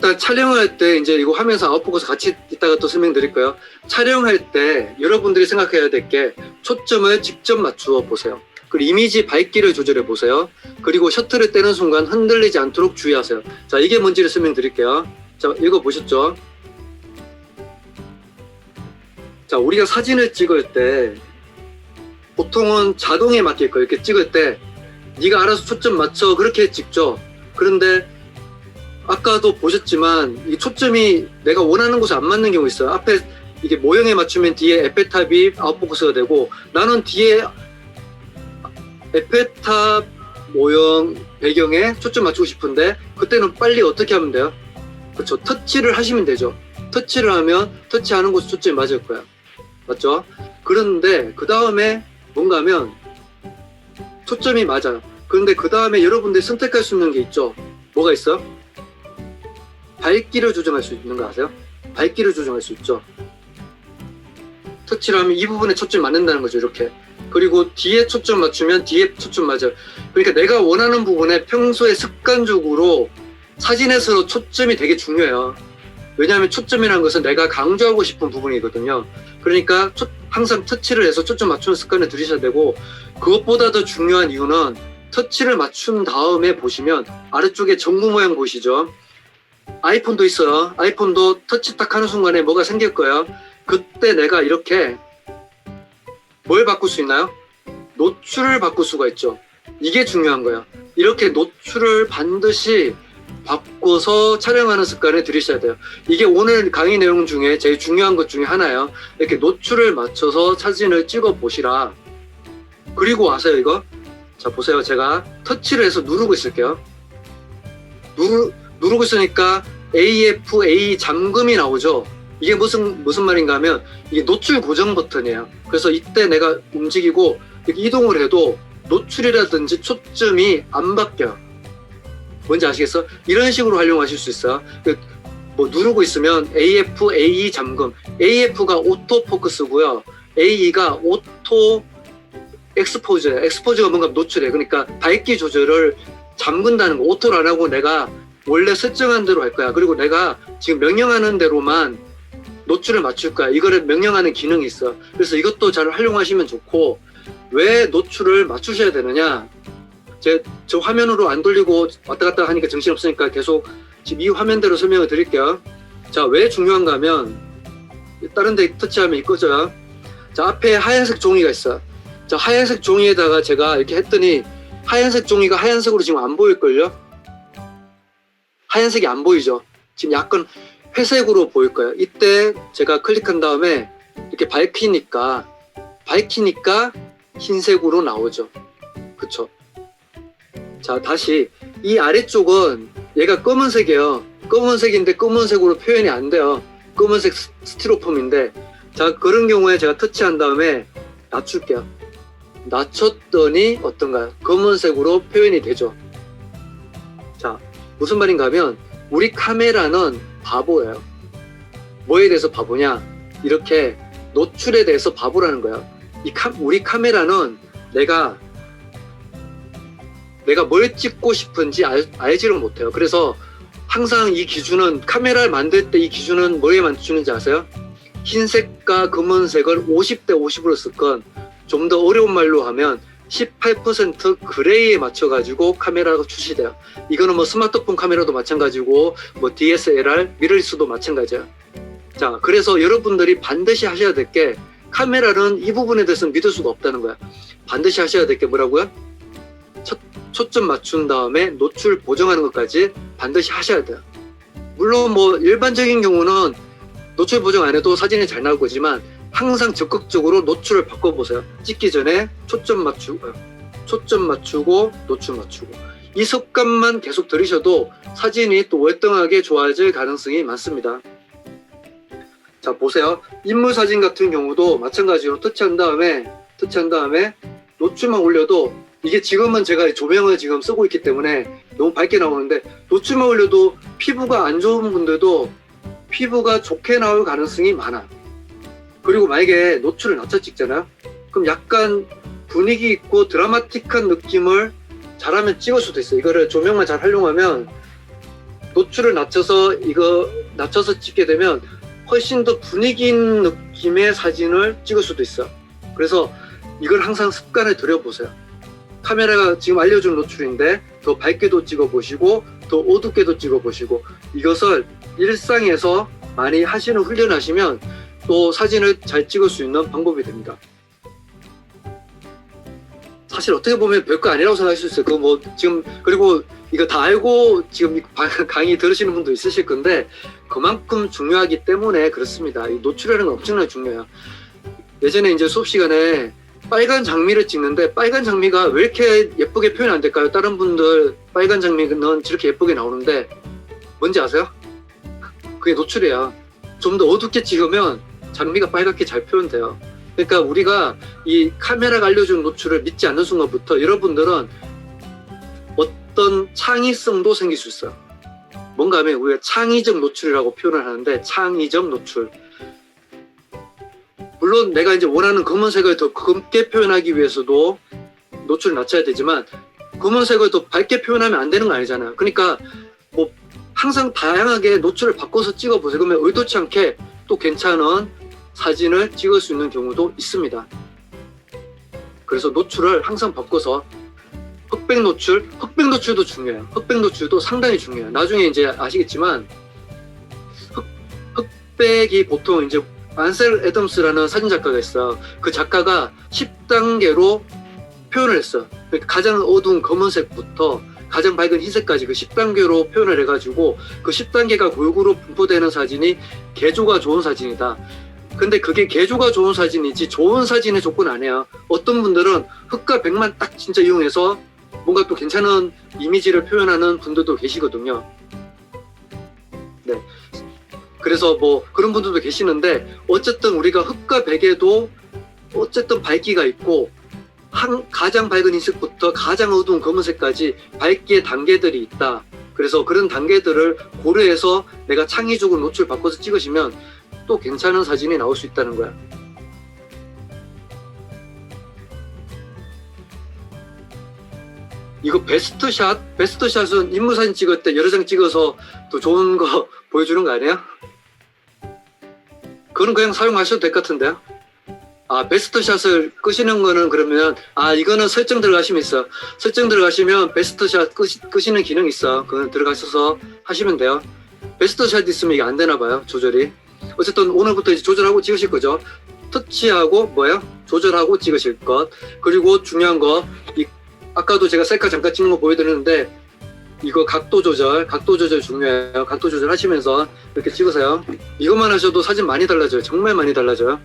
자, 일단 촬영할 때 이제 이거 화면상 아웃포커스 같이 이따가 또 설명드릴 거예요. 촬영할 때 여러분들이 생각해야 될 게 초점을 직접 맞추어 보세요. 그리고 이미지 밝기를 조절해 보세요. 그리고 셔터를 떼는 순간 흔들리지 않도록 주의하세요. 자, 이게 뭔지를 설명드릴게요. 자, 이거 보셨죠? 자, 우리가 사진을 찍을 때 보통은 자동에 맡길 거예요. 이렇게 찍을 때 네가 알아서 초점 맞춰 그렇게 찍죠. 그런데 아까도 보셨지만 이 초점이 내가 원하는 곳에 안 맞는 경우 있어요. 앞에 이게 모형에 맞추면 뒤에 에펠탑이 아웃포커스가 되고 나는 뒤에 에펠탑 모형 배경에 초점 맞추고 싶은데 그때는 빨리 어떻게 하면 돼요? 그렇죠. 터치를 하시면 되죠. 터치를 하면 터치하는 곳에 초점이 맞을 거야. 맞죠? 그런데 그 다음에 뭔가 하면 초점이 맞아요. 그런데 그 다음에 여러분들이 선택할 수 있는 게 있죠. 뭐가 있어? 밝기를 조정할 수 있는 거 아세요? 밝기를 조정할 수 있죠. 터치를 하면 이 부분에 초점이 맞는다는 거죠. 이렇게. 그리고 뒤에 초점 맞추면 뒤에 초점 맞아요. 그러니까 내가 원하는 부분에 평소에 습관적으로 사진에서 초점이 되게 중요해요. 왜냐하면 초점이라는 것은 내가 강조하고 싶은 부분이거든요. 그러니까 초- 항상 터치를 해서 초점 맞추는 습관을 들이셔야 되고 그것보다 더 중요한 이유는 터치를 맞춘 다음에 보시면 아래쪽에 전구 모양 보이시죠? 아이폰도 있어요. 아이폰도 터치 딱 하는 순간에 뭐가 생길 거예요. 그때 내가 이렇게 뭘 바꿀 수 있나요? 노출을 바꿀 수가 있죠. 이게 중요한 거예요. 이렇게 노출을 반드시 바꿔서 촬영하는 습관을 들이셔야 돼요. 이게 오늘 강의 내용 중에 제일 중요한 것 중에 하나예요. 이렇게 노출을 맞춰서 사진을 찍어 보시라. 그리고 아세요 이거? 자 보세요. 제가 터치를 해서 누르고 있을게요. 누르, 누르고 있으니까 AFA 잠금이 나오죠. 이게 무슨 무슨 말인가 하면 이게 노출 고정 버튼이에요. 그래서 이때 내가 움직이고 이동을 해도 노출이라든지 초점이 안 바뀌어요. 뭔지 아시겠어? 이런 식으로 활용하실 수 있어요. 그, 뭐 누르고 있으면 AF, AE 잠금. AF가 오토 포커스고요. AE가 오토 엑스포즈예요. 엑스포즈가 뭔가 노출해. 그러니까 밝기 조절을 잠근다는 거. 오토를 안 하고 내가 원래 설정한 대로 할 거야. 그리고 내가 지금 명령하는 대로만 노출을 맞출 거야. 이거를 명령하는 기능이 있어. 그래서 이것도 잘 활용하시면 좋고 왜 노출을 맞추셔야 되느냐? 제 저 화면으로 안 돌리고 왔다 갔다 하니까 정신 없으니까 계속 지금 이 화면대로 설명을 드릴게요. 자, 왜 중요한가 하면 다른 데 터치하면 이거죠. 자, 앞에 하얀색 종이가 있어. 자, 하얀색 종이에다가 제가 이렇게 했더니 하얀색 종이가 하얀색으로 지금 안 보일걸요? 하얀색이 안 보이죠? 지금 약간 회색으로 보일 거예요. 이때 제가 클릭한 다음에 이렇게 밝히니까 밝히니까 흰색으로 나오죠. 그쵸? 자, 다시 이 아래쪽은 얘가 검은색이에요. 검은색인데 검은색으로 표현이 안 돼요. 검은색 스- 스티로폼인데 자, 그런 경우에 제가 터치한 다음에 낮출게요. 낮췄더니 어떤가요? 검은색으로 표현이 되죠. 자, 무슨 말인가 하면 우리 카메라는 바보예요. 뭐에 대해서 바보냐? 이렇게 노출에 대해서 바보라는 거야. 이 카, 우리 카메라는 내가 내가 뭘 찍고 싶은지 알, 알지를 못해요. 그래서 항상 이 기준은 카메라를 만들 때 이 기준은 뭐에 맞추는지 아세요? 흰색과 검은색을 50대 50으로 쓸 건 좀 더 어려운 말로 하면 18% 그레이에 맞춰가지고 카메라가 출시돼요. 이거는 뭐 스마트폰 카메라도 마찬가지고 뭐 DSLR, 미러리스도 마찬가지예요. 자, 그래서 여러분들이 반드시 하셔야 될 게 카메라는 이 부분에 대해서 믿을 수가 없다는 거야. 반드시 하셔야 될 게 뭐라고요? 초, 초점 맞춘 다음에 노출 보정하는 것까지 반드시 하셔야 돼요. 물론 뭐 일반적인 경우는 노출 보정 안 해도 사진이 잘 나올 거지만 항상 적극적으로 노출을 바꿔보세요. 찍기 전에 초점 맞추고, 초점 맞추고, 노출 맞추고. 이 습관만 계속 들이셔도 사진이 또 월등하게 좋아질 가능성이 많습니다. 자, 보세요. 인물 사진 같은 경우도 마찬가지로 터치한 다음에, 터치한 다음에 노출만 올려도 이게 지금은 제가 조명을 지금 쓰고 있기 때문에 너무 밝게 나오는데 노출만 올려도 피부가 안 좋은 분들도 피부가 좋게 나올 가능성이 많아. 그리고 만약에 노출을 낮춰 찍잖아요. 그럼 약간 분위기 있고 드라마틱한 느낌을 잘하면 찍을 수도 있어요. 이거를 조명만 잘 활용하면 노, 노출을 낮춰서 이거 낮춰서 찍게 되면 훨씬 더 분위기 있는 느낌의 사진을 찍을 수도 있어. 그래서 이걸 항상 습관에 들여보세요. 카메라가 지금 알려준 노출인데 더 밝게도 찍어보시고 더 어둡게도 찍어보시고 이것을 일상에서 많이 하시는 훈련하시면 또 사진을 잘 찍을 수 있는 방법이 됩니다. 사실 어떻게 보면 별거 아니라고 생각할 수 있어요. 그거 뭐 지금 그리고 이거 다 알고 지금 강의 들으시는 분도 있으실 건데 그만큼 중요하기 때문에 그렇습니다. 이 노출이라는 건 엄청나게 중요해요. 예전에 이제 수업 시간에 빨간 장미를 찍는데 빨간 장미가 왜 이렇게 예쁘게 표현 안 될까요? 다른 분들 빨간 장미는 저렇게 예쁘게 나오는데 뭔지 아세요? 그게 노출이야. 좀 더 어둡게 찍으면 장미가 빨갛게 잘 표현돼요. 그러니까 우리가 이 카메라가 알려주는 노출을 믿지 않는 순간부터 여러분들은 어떤 창의성도 생길 수 있어요. 뭔가 하면 우리가 창의적 노출이라고 표현을 하는데 창의적 노출. 물론 내가 이제 원하는 검은색을 더 검게 표현하기 위해서도 노출을 낮춰야 되지만 검은색을 더 밝게 표현하면 안 되는 거 아니잖아요. 그러니까 뭐 항상 다양하게 노출을 바꿔서 찍어보세요. 그러면 의도치 않게 또 괜찮은 사진을 찍을 수 있는 경우도 있습니다. 그래서 노출을 항상 바꿔서 흑백 노출, 흑백 노출도 중요해요. 흑백 노출도 상당히 중요해요. 나중에 이제 아시겠지만 흑, 흑백이 보통 이제 안셀 애덤스라는 사진 작가가 있어. 그 작가가 10단계로 표현을 했어. 그러니까 가장 어두운 검은색부터 가장 밝은 흰색까지 그 10단계로 표현을 해가지고 그 10단계가 골고루 분포되는 사진이 개조가 좋은 사진이다. 근데 그게 개조가 좋은 사진이지 좋은 사진의 조건 아니야. 어떤 분들은 흑과 백만 딱 진짜 이용해서 뭔가 또 괜찮은 이미지를 표현하는 분들도 계시거든요. 네. 그래서 뭐 그런 분들도 계시는데 어쨌든 우리가 흑과 백에도 어쨌든 밝기가 있고 한 가장 밝은 흰색부터 가장 어두운 검은색까지 밝기의 단계들이 있다. 그래서 그런 단계들을 고려해서 내가 창의적으로 노출 바꿔서 찍으시면 또 괜찮은 사진이 나올 수 있다는 거야. 이거 베스트 샷? 베스트 샷은 인물 사진 찍을 때 여러 장 찍어서 또 좋은 거 보여주는 거 아니에요? 그건 그냥 사용하셔도 될 것 같은데요? 아, 베스트 샷을 끄시는 거는 그러면, 아, 이거는 설정 들어가시면 있어. 설정 들어가시면 베스트 샷 끄시, 끄시는 기능이 있어. 그건 들어가셔서 하시면 돼요. 베스트 샷 있으면 이게 안 되나 봐요, 조절이. 어쨌든 오늘부터 이제 조절하고 찍으실 거죠. 터치하고 뭐예요? 조절하고 찍으실 것. 그리고 중요한 거, 이, 아까도 제가 셀카 잠깐 찍는 거 보여드렸는데, 이거 각도 조절, 각도 조절 중요해요. 각도 조절 하시면서 이렇게 찍으세요. 이것만 하셔도 사진 많이 달라져요. 정말 많이 달라져요.